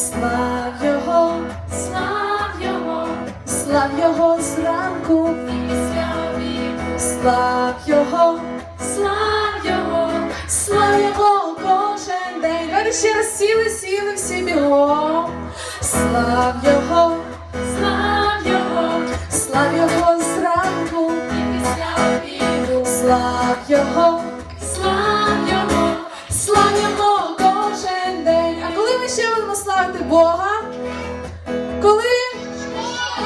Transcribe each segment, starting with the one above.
слав його, слав його, слав його зранку, після обіду, слав його, слав його, слав його кожен день. Давайте ще раз сіли, сіли всі бігом. Слав його, слав його, слав його зранку, і після обіду, слав його. Бога? Коли?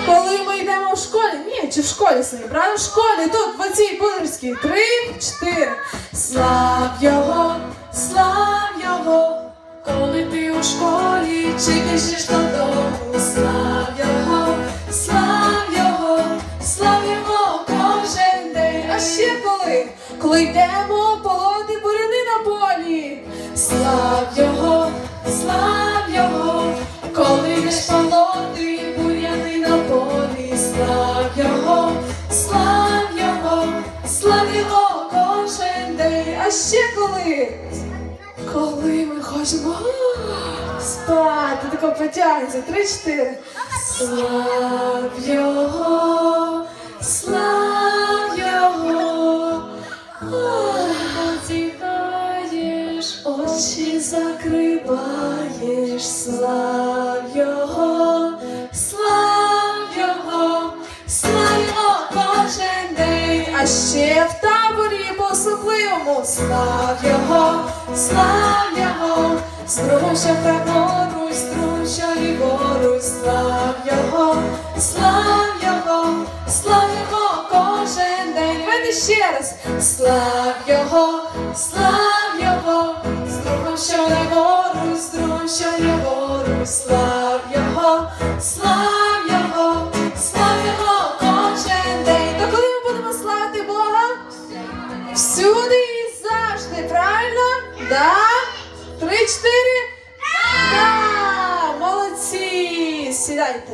Коли ми йдемо в школі? Ні, чи в школі самі, правда? В школі тут, в оцій Будерській. Три, чотири. Слав Його, слав Його. коли ти у школі, Чи біжиш додому? Слав Його, слав Його, слав Його кожен день. А ще коли? Коли йдемо полоти буряни на полі. Слав Його, Слав Його, слав Його, слав Його кожен день. А ще коли? Коли ми хочемо спати, тако потягнеться. Три-чотири. Слав його, слав його. Ой, позіхаєш, Очі закриваєш, слав ще в таборі по-особливому слав його, слав його, струм, що праворуч, струм, що ліворуч, слав його, слав його, слав його кожен день. Давайте ще раз, слав його, слав його, струм, що ліворуч, струм, що ліворуч, слав його, слав Всюди і завжди, правильно? Да? Три, чотири? Да! Молодці! Сідайте.